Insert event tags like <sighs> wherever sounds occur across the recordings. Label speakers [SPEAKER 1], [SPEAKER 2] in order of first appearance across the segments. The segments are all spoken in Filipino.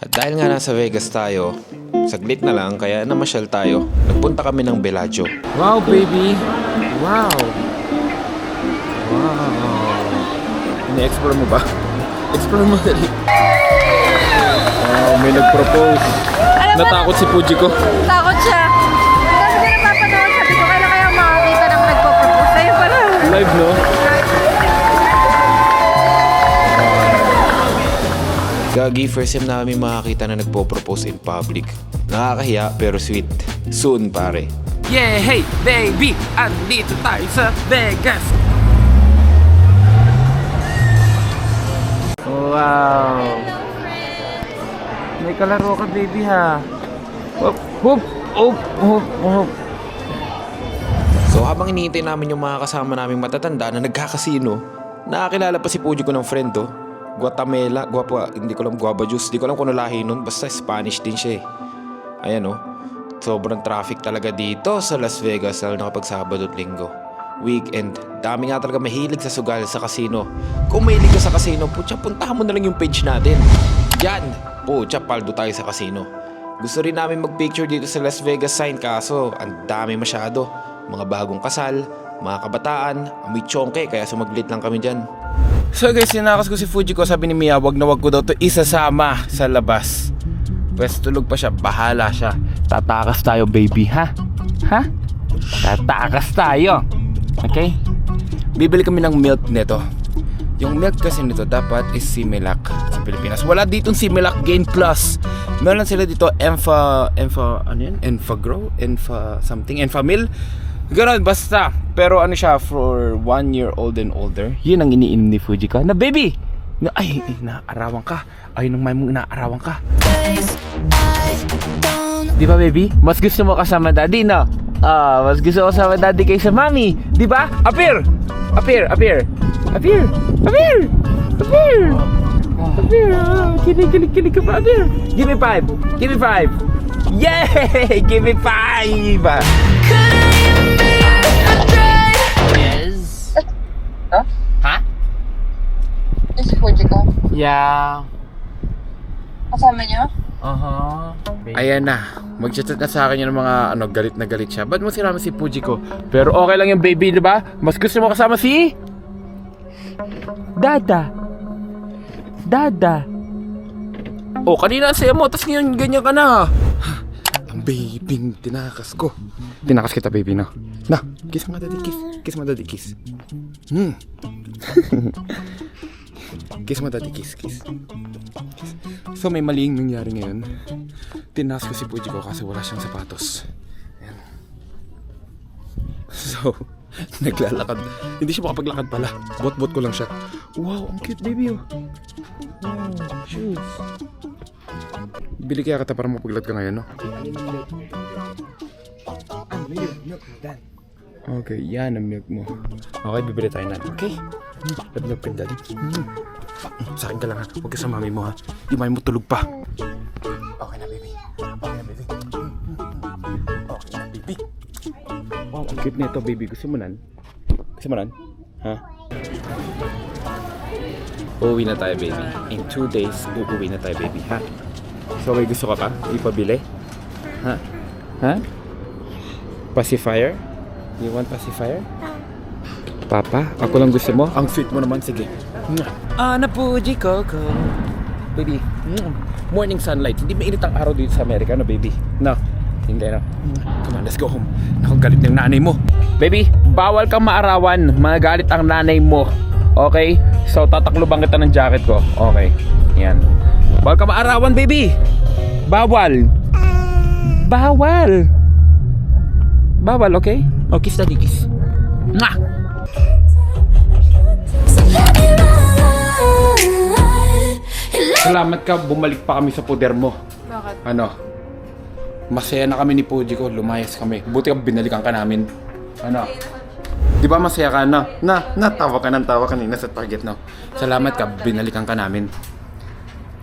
[SPEAKER 1] At dahil nga nasa Vegas tayo, saglit na lang kaya namasyal tayo. Nagpunta kami ng Bellagio.
[SPEAKER 2] Wow, baby! Wow! Wow! Ini-explore mo ba? <laughs> Explore mo dali. Wow, may nag-propose.
[SPEAKER 3] Alam mo-
[SPEAKER 2] Natakot si Fuji ko.
[SPEAKER 3] Takot siya. Kasi ko napapanood, sabi ko, kailan kaya makakita ng nagpo-propose sa'yo pala.
[SPEAKER 2] Live, no?
[SPEAKER 1] Gagi, first time namin makakita na nagpo-propose in public. Nakakahiya pero sweet. Soon pare.
[SPEAKER 2] Yeah, hey, baby! Andito tayo sa Vegas! Wow! May kalaro ka, baby, ha? Hop, hop, hop, hop, hop.
[SPEAKER 1] So habang iniintay namin yung mga kasama naming matatanda na nagkakasino, nakakilala pa si Pujo ko ng friend to. Guatemala, guapa, hindi ko alam, guava juice. Hindi ko alam kung ano lahi nun, basta Spanish din siya eh. Ayan oh, sobrang traffic talaga dito sa Las Vegas lalo na kapag Sabado at Linggo. Weekend, dami nga talaga mahilig sa sugal sa casino. Kung mahilig ka sa casino, putya, puntahan mo na lang yung page natin. Yan! Putya, paldo tayo sa casino. Gusto rin namin magpicture dito sa Las Vegas sign kaso ang dami masyado. Mga bagong kasal, mga kabataan, amoy chonke kaya sumaglit lang kami dyan.
[SPEAKER 2] So guys, sinakas ko si Fuji ko. Sabi ni Mia, wag na wag ko daw to isasama sa labas. Pwes tulog pa siya, bahala siya. Tatakas tayo, baby, ha? Ha? Tatakas tayo. Okay? Bibili kami ng milk nito. Yung milk kasi nito dapat is Similac sa Pilipinas. Wala ditong Similac Gain Plus. Meron sila dito Enfa, Enfa, ano yun? Enfagrow? Enfa something? Enfamil? Ganon, basta. Pero ano siya, for one year old and older, yun ang iniinom ni Fujika. Na baby! Na, ay, naarawan ka. Ay, nung may mong naarawan ka. Di ba, baby? Mas gusto mo kasama daddy, no? Ah, mas gusto ko kasama daddy kaysa mami. Di ba? Appear! Appear! Appear! Appear! Appear! Appear! Appear! Ah, Kinig, kinig, kinig ka pa, appear! Give me five! Give me five! Yay! <laughs> Give me five! Yes.
[SPEAKER 4] Ko.
[SPEAKER 2] Yeah.
[SPEAKER 4] Kasama niyo?
[SPEAKER 2] Aha. Ayan na. Mag-chat na sa akin yung mga ano, galit na galit siya. Ba't mo sinama si Fuji ko? Pero okay lang yung baby, di ba? Mas gusto mo kasama si... Dada. Dada. Oh, kanina ang saya mo, tapos ngayon ganyan ka na. <sighs> Ang baby, tinakas ko. Tinakas kita, baby, no? Na, kiss mo daddy, kiss. Kiss mo, daddy, kiss. Hmm. <laughs> kiss mo, daddy, kiss, kiss. So may maling nangyari ngayon. Tinaas ko si Puji ko kasi wala siyang sapatos. Ayan. <laughs> So, <laughs> naglalakad. Hindi siya makapaglakad pala. Bot-bot ko lang siya. Wow, ang cute baby oh. Wow, shoes. Bili kaya kita para mapaglakad ka ngayon, no? Okay, yan ang milk mo. Okay, bibili tayo na. Okay? Bakit ka, daddy? Hmm. Sa akin ka lang ha. Huwag ka sa mami mo ha. Di mami mo tulog pa. Okay na baby. Okay na baby. Okay na baby. Wow, ang cute nito baby. Gusto mo nan? Gusto mo nan? Ha? Uuwi na tayo baby. In two days, uuwi na tayo baby ha? So may gusto ka pa? Ipabili? Ha? Ha? Pacifier? You want pacifier? Papa, ako lang gusto mo? Ang sweet mo naman, sige. Ana Puji Coco. Baby, mm, morning sunlight. Hindi mainit ang araw dito sa Amerika, no baby? No, hindi no. Come on, let's go home. Naku, galit ng nanay mo. Baby, bawal kang maarawan. Magalit ang nanay mo. Okay? So, tatakluban kita ng jacket ko. Okay. Yan. Bawal ka maarawan, baby. Bawal. Bawal. Bawal, okay? O, kiss daddy, kiss. Mwah! Salamat ka, bumalik pa kami sa poder mo.
[SPEAKER 3] Bakit?
[SPEAKER 2] Ano? Masaya na kami ni Puji ko, lumayas kami. Buti ka binalikan ka namin. Ano? Di ba masaya ka na? Na, natawa ka ng tawa kanina sa target, no? Salamat ka, binalikan ka namin.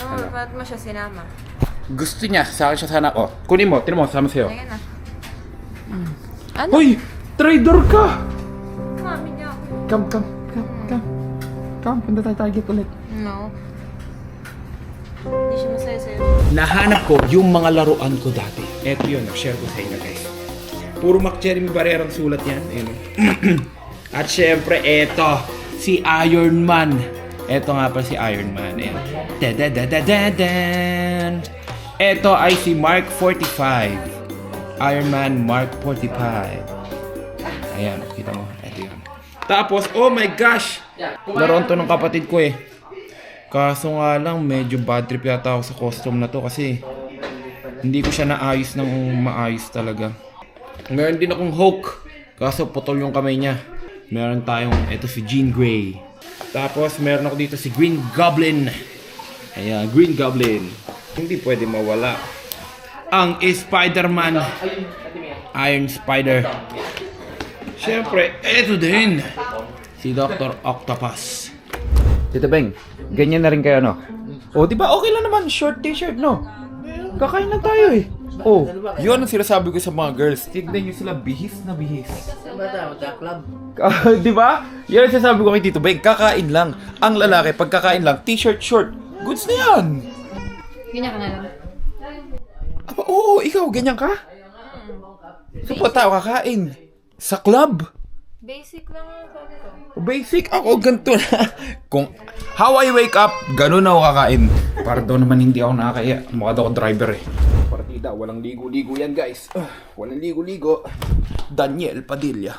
[SPEAKER 3] Oh, ba't mo siya sinama?
[SPEAKER 2] Gusto niya, sa akin siya sana. Oh, kunin mo, tinan mo, sama sa'yo.
[SPEAKER 3] Ayan na. Ano?
[SPEAKER 2] Hoy! Traitor ka!
[SPEAKER 3] Mami niya ako.
[SPEAKER 2] Come, come, come, come. Come, punta tayo target ulit.
[SPEAKER 3] No. Hindi siya masaya sa'yo.
[SPEAKER 2] nahanap ko yung mga laruan ko dati. Eto yun, nag-share ko sa inyo guys. Puro Mac Jeremy Barrera ang sulat yan. Ayun. <clears throat> At syempre, eto, si Iron Man. Eto nga pa si Iron Man. Ayan. Da-da-da-da-da-dan. Eto ay si Mark 45. Iron Man Mark 45. Ayan, kita mo. Eto yun. Tapos, oh my gosh! Laruan to ng kapatid ko eh. Kaso nga lang, medyo bad trip yata ako sa costume na to kasi hindi ko siya naayos ng maayos talaga. Meron din akong Hulk, kaso putol yung kamay niya. Meron tayong, eto si Jean Grey. Tapos meron ako dito si Green Goblin. Ayan, Green Goblin. Hindi pwede mawala. Ang Spider-Man. Iron Spider. Siyempre, eto din. Si Dr. Octopus. Tito Beng, ganyan na rin kayo, no? O, di ba okay lang naman, short t-shirt, no? Kakain na tayo eh. Oh, yun ang sinasabi ko sa mga girls. Tignan nyo sila, bihis na bihis. Ah, <laughs> di ba? Yan ang sinasabi ko kay Tito Beng, kakain lang. Ang lalaki, pag kakain lang, t-shirt, short. Goods na yan.
[SPEAKER 3] Ganyan ka na lang.
[SPEAKER 2] Aba, oo, ikaw, ganyan ka? Saan pa tayo kakain? Sa club?
[SPEAKER 3] Basic lang ang ko.
[SPEAKER 2] Basic ako, ganito na. Kung how I wake up, ganun ako kakain. Para daw naman hindi ako nakakaya. Mukha daw ako driver eh. Partida, walang ligo-ligo yan guys. Uh, walang ligo-ligo. Daniel Padilla.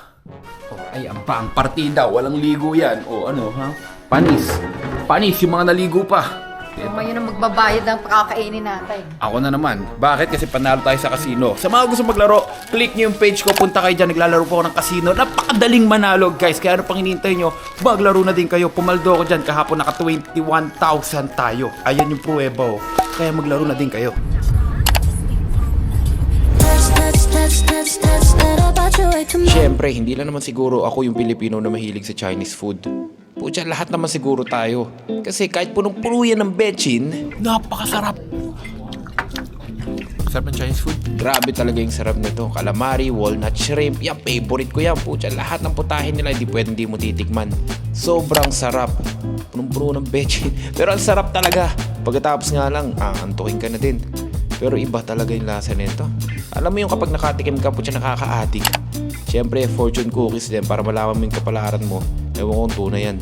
[SPEAKER 2] Oh, ayan pa ang partida, walang ligo yan. Oh, ano ha? Panis. Panis yung mga naligo pa.
[SPEAKER 3] Mama yun ang magbabayad ng pakakainin natin.
[SPEAKER 2] Ako na naman. Bakit? Kasi panalo tayo sa casino. Sa mga gusto maglaro, click nyo yung page ko. Punta kayo dyan. Naglalaro po ako ng casino. Napakadaling manalo, guys. Kaya ano pang hinihintay nyo? Maglaro na din kayo. Pumaldo ako dyan. Kahapon naka 21,000 tayo. Ayan yung pruweba, oh. Kaya maglaro na din kayo.
[SPEAKER 1] Siyempre, hindi lang naman siguro ako yung Pilipino na mahilig sa Chinese food. Pucha, lahat naman siguro tayo. Kasi kahit punong-puno yan ng bechin,
[SPEAKER 2] Napakasarap. Sarap ng Chinese food.
[SPEAKER 1] grabe talaga yung sarap nito. Calamari, walnut shrimp, yan, favorite ko yan. Pucha, lahat ng putahin nila, hindi pwedeng di mo titikman. Sobrang sarap. Punong-puno ng bechin. <laughs> Pero ang sarap talaga. Pagkatapos nga lang, ah, antukin ka na din. Pero iba talaga yung lasa nito. Alam mo yung kapag nakatikim ka, putya nakaka-addict. Siyempre, fortune cookies din para malaman mo yung kapalaran mo. Ewan ko kung tunay yan.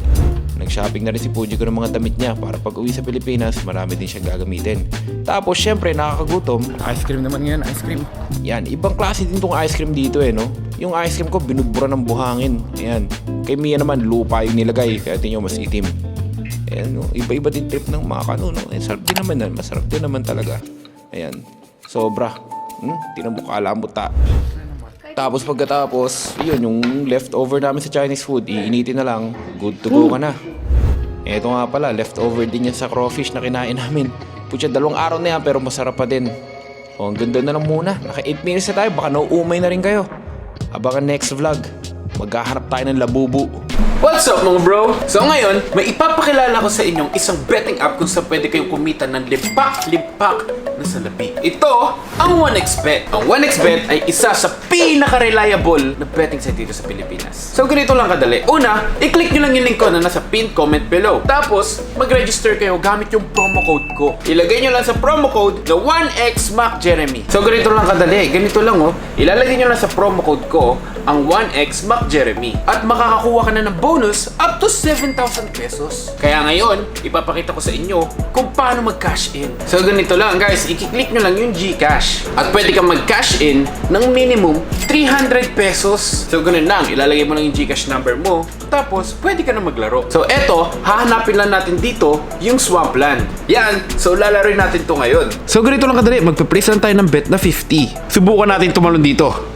[SPEAKER 1] Nag-shopping na rin si Puji ko ng mga damit niya para pag uwi sa Pilipinas, marami din siyang gagamitin. Tapos, syempre, nakakagutom.
[SPEAKER 2] Ice cream naman ngayon, ice cream.
[SPEAKER 1] Yan, ibang klase din tong ice cream dito eh, no? Yung ice cream ko, binudbura ng buhangin. Ayan. Kay Mia naman, lupa yung nilagay. Kaya tingnan mas itim. Ayan, no? Iba-iba din trip ng mga kano, no? Eh, sarap din naman yan. Masarap din naman talaga. Ayan. Sobra. Hmm? Tinan mo, kala mo ta. Tapos pagkatapos, yun, yung leftover namin sa Chinese food, iinitin na lang, good to go ka na. Eto nga pala, leftover din yan sa crawfish na kinain namin. Putya, dalawang araw na yan pero masarap pa din. O, hanggang doon na lang muna. Naka 8 minutes na tayo, baka nauumay na rin kayo. Abangan next vlog. Maghahanap tayo ng labubu.
[SPEAKER 5] What's up mga bro? So ngayon, may ipapakilala ko sa inyong isang betting app kung saan pwede kayong kumita ng limpak-limpak na salapi. Ito ang 1xBet. Ang 1xBet ay isa sa pinaka-reliable na betting site dito sa Pilipinas. So ganito lang kadali. Una, i-click nyo lang yung link ko na nasa pinned comment below. Tapos, mag-register kayo gamit yung promo code ko. Ilagay nyo lang sa promo code na 1xMacJeremy. So ganito lang kadali. Ganito lang oh. Ilalagay nyo lang sa promo code ko ang 1xMacJeremy. At makakakuha ka na ng bonus up to 7,000 pesos. Kaya ngayon, ipapakita ko sa inyo kung paano mag-cash in. So ganito lang guys, i-click nyo lang yung GCash. At pwede kang mag-cash in ng minimum 300 pesos. So ganun lang, ilalagay mo lang yung GCash number mo. Tapos, pwede ka na maglaro. So eto, hahanapin lang natin dito yung Swampland. Yan, so lalaroin natin to ngayon. So ganito lang kadali, magpe-place lang tayo ng bet na 50. Subukan natin tumalon dito.